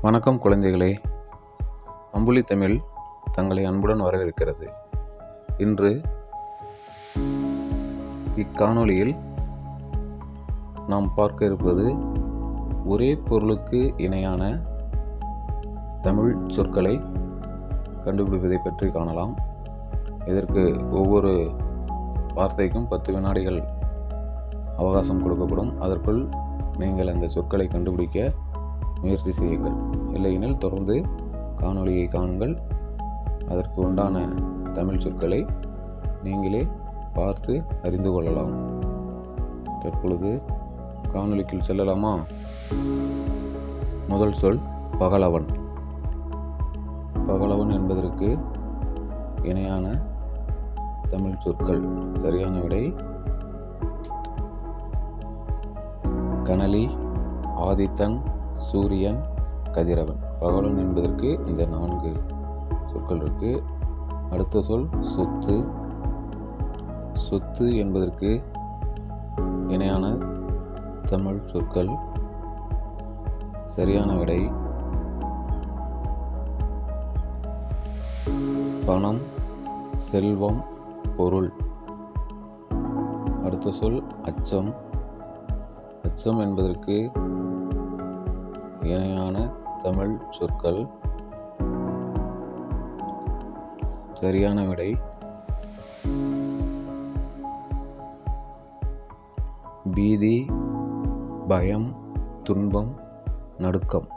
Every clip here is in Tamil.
வணக்கம் குழந்தைகளே. அம்புலி தமிழ் தங்களை அன்புடன் வரவேற்கிறது. இன்று இக்காணொளியில் நாம் பார்க்க இருப்பது ஒரே பொருளுக்கு இணையான தமிழ் சொற்களை கண்டுபிடிப்பதை பற்றி காணலாம். இதற்கு ஒவ்வொரு வார்த்தைக்கும் பத்து வினாடிகள் அவகாசம் கொடுக்கப்படும். அதற்குள் நீங்கள் அந்த சொற்களை கண்டுபிடிக்க முயற்சி செய்யுங்கள். இல்லையெனில் தொடர்ந்து காணொளியை காணுங்கள். அதற்கு உண்டான தமிழ் சொற்களை நீங்களே பார்த்து அறிந்து கொள்ளலாம். தற்பொழுது காணொலிக்குள் செல்லலாமா? முதல் சொல் பகலவன். பகலவன் என்பதற்கு இணையான தமிழ் சொற்கள். சரியான விடை கனலி ஆதித்தன் சூரியன் கதிரவன். பகலன் என்பதற்கு இந்த நான்கு சொற்கள் இருக்கு. அடுத்த சொல் சொத்து. சொத்து என்பதற்கு இணையான தமிழ் சொற்கள். சரியான விடை பணம் செல்வம் பொருள். அடுத்த சொல் அச்சம். அச்சம் என்பதற்கு இணையான தமிழ் சொற்கள். சரியான விடை. பீதி பயம் துன்பம் நடுக்கம்.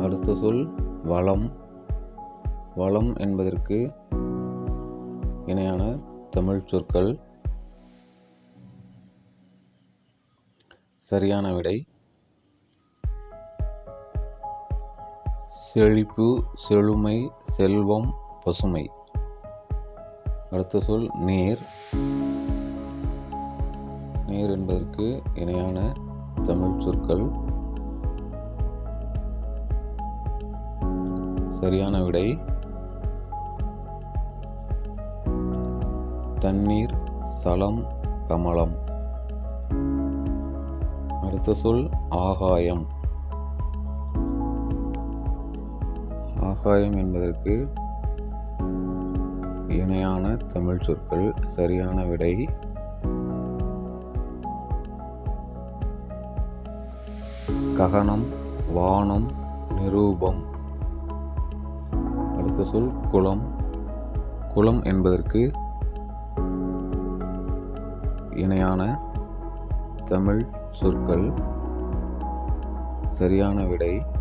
அடுத்த சொல் வளம். வளம் என்பதற்கு இணையான தமிழ் சொற்கள். சரியான விடை. செழிப்பு செழுமை செல்வம் பசுமை. அடுத்த சொல் நீர். நீர் என்பதற்கு இணையான தமிழ் சொற்கள். சரியான விடை. தண்ணீர் சலம் கமலம். அடுத்த சொல் ஆகாயம். ஆகாயம் என்பதற்கு இணையான தமிழ் சொற்கள் சரியான விடை. ககனம் வானம் நிரூபம். அடுத்த சொல் குளம். குளம் என்பதற்கு இணையான தமிழ் சொற்கள் சரியான விடை.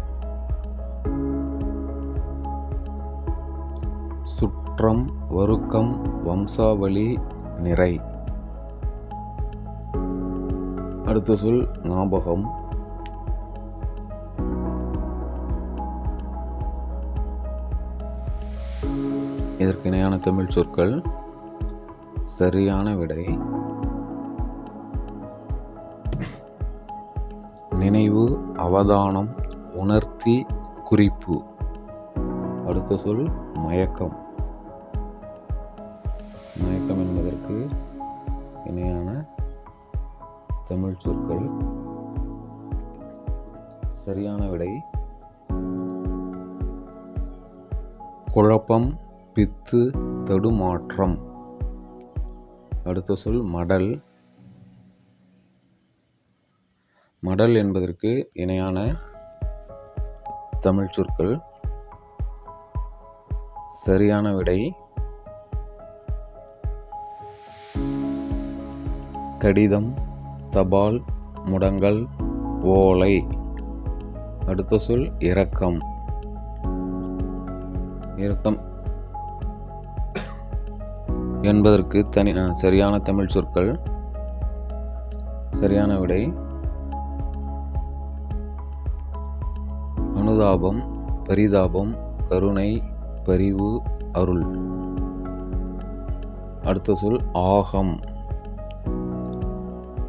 தோற்றம் வருக்கம் வம்சாவளி நிறை. அடுத்த சொல் ஞாபகம். இதற்கு இணையான தமிழ் சொற்கள் சரியான விடை. நினைவு அவதானம் உணர்த்தி குறிப்பு. அடுத்த சொல் மயக்கம். மயக்கம் என்பதற்கு இணையான தமிழ் சொற்கள். சரியான விடை. குழப்பம் பித்து தடுமாற்றம். அடுத்த சொல் மடல். மடல் என்பதற்கு இணையான தமிழ் சொற்கள். சரியான விடை. கடிதம் தபால் முடங்கல் ஓலை. அடுத்த சொல் இரக்கம். இரக்கம் என்பதற்கு தனி சரியான தமிழ் சொற்கள் சரியான விடை அனுதாபம் பரிதாபம் கருணை பரிவு அருள். அடுத்த சொல் ஆகம்.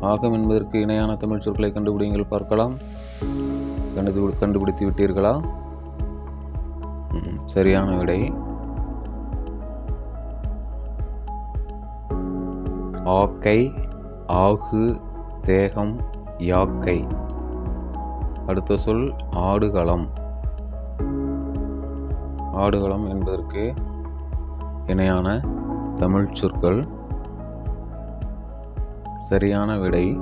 ஆகம் என்பதற்கு இணையான தமிழ் சொற்களை கண்டுபிடிங்கள் பார்க்கலாம். கண்டு கண்டுபிடித்து விட்டீர்களா? சரியான விடை. ஆக்கை ஆகு தேகம் யாக்கை. அடுத்த சொல் ஆடுகளம். ஆடுகளம் என்பதற்கு இணையான தமிழ் சொற்கள். சரியான விடை.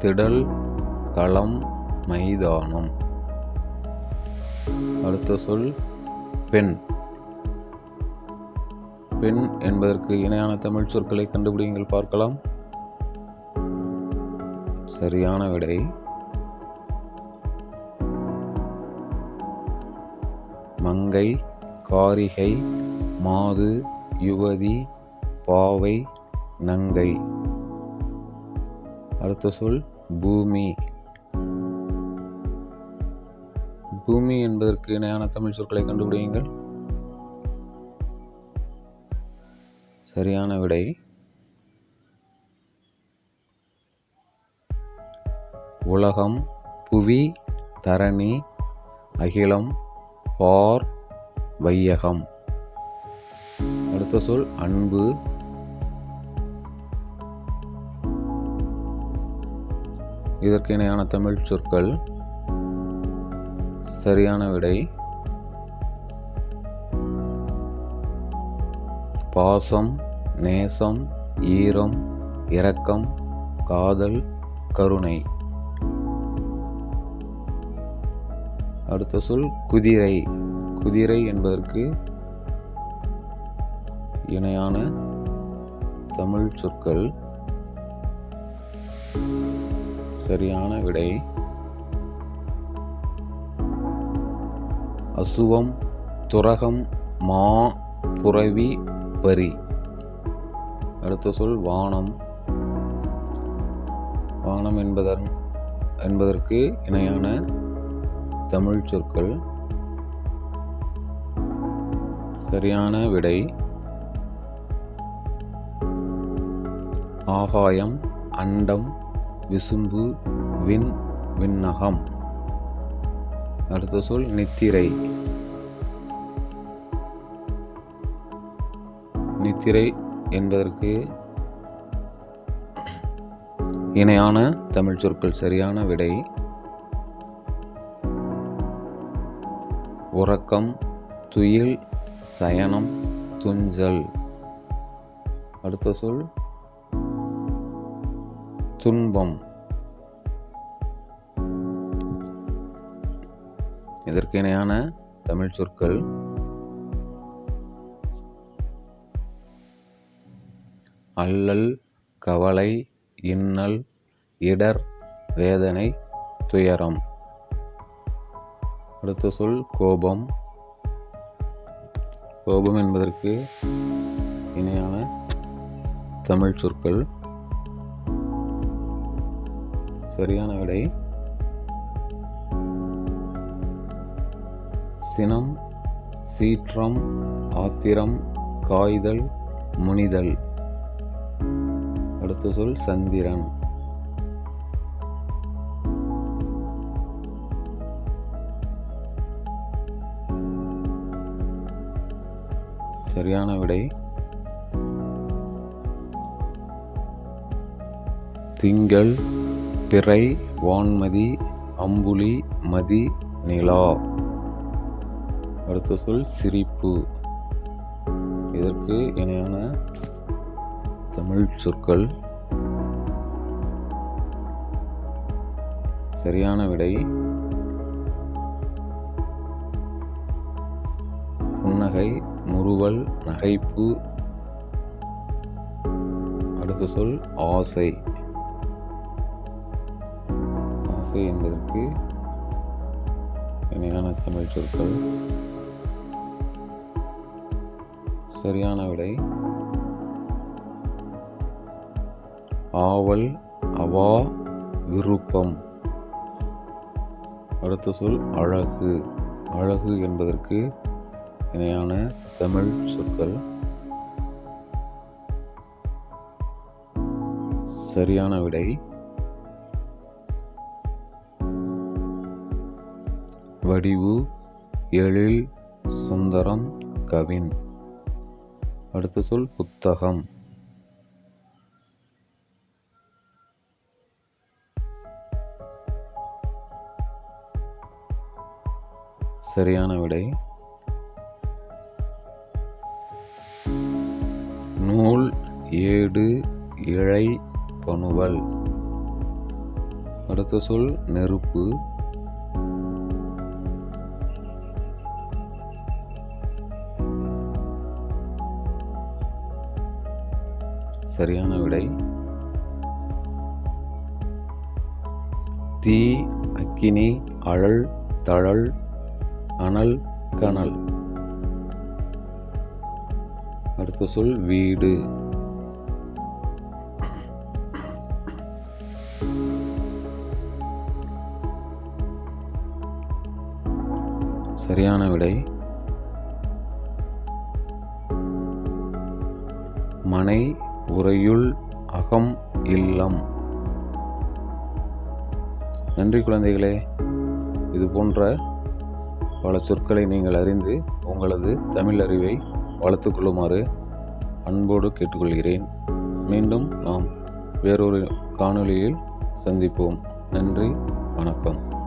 திடல் களம் மைதானம். அடுத்த சொல் பெண். பெண் என்பதற்கு இணையான தமிழ் சொற்களை கண்டுபிடிங்கள் பார்க்கலாம். சரியான விடை. மங்கை காரிகை மாது யுவதி பாவை நங்கை. அடுத்த சொல் பூமி. பூமி என்பதற்கு இணையான தமிழ் சொற்களை கண்டுபிடியுங்கள். சரியான விடை. உலகம் புவி தரணி அகிலம் பார் வையகம். அடுத்த சொல் அன்பு. இதற்கு இணையான தமிழ் சொற்கள் சரியான விடை. பாசம் நேசம் ஈரம் இரக்கம் காதல் கருணை. அடுத்த சொல் குதிரை. குதிரை என்பதற்கு இணையான தமிழ் சொற்கள். சரியான விடை. அசுவம் துரகம் மா புறவி பரி. அடுத்த சொல் வானம். வானம் என்பதன் என்பதற்கு இணையான தமிழ் சொற்கள். சரியான விடை. ஆகாயம் அண்டம் விசும்பு விண் விண்ணகம். அடுத்த சொல் நித்திரை. நித்திரை என்பதற்கு இணையான தமிழ் சொற்கள் சரியான விடை. உறக்கம் துயில் சயனம் துஞ்சல். அடுத்த சொல் துன்பம். இதற்கு இணையான தமிழ் சொற்கள் அல்லல் கவலை இன்னல் இடர் வேதனை துயரம். அடுத்த சொல் கோபம். கோபம் என்பதற்கு இணையான தமிழ் சொற்கள். சரியான விடை. சினம் சீற்றம் ஆத்திரம் காய்தல் முனிதல். அடுத்த சொல் சந்திரன். சரியான விடை. திங்கள் பிறை வான்மதி அம்புலி மதி நிலா. அடுத்த சொல் சிரிப்பு. இதற்கு இணையான தமிழ் சொற்கள். சரியான விடை. புன்னகை முறுவல் நகைப்பு. அடுத்த சொல் ஆசை. என்பதற்கு இணையான தமிழ் சொற்கள் சரியான விடை. ஆவல் அவா விருப்பம். அடுத்த சொல் அழகு. அழகு என்பதற்கு இணையான தமிழ் சொற்கள். சரியான விடை. வடிவு எழில் சுந்தரம் கவின். அடுத்த சொல் புத்தகம். சரியான விடை. நூல் ஏடு இழை பணுவல். அடுத்த சொல் நெருப்பு. சரியான விடை. தீ அக்கினி அழல் தழல் அனல் கனல். அடுத்த சொல் வீடு. சரியான விடை. அகம் இல்லம். நன்றி குழந்தைகளே. இது போன்ற பல சொற்களை நீங்கள் அறிந்து உங்களது தமிழ் அறிவை வளர்த்துக் கொள்ளுமாறு அன்போடு கேட்டுக்கொள்கிறேன். மீண்டும் நாம் வேறொரு காணொளியில் சந்திப்போம். நன்றி வணக்கம்.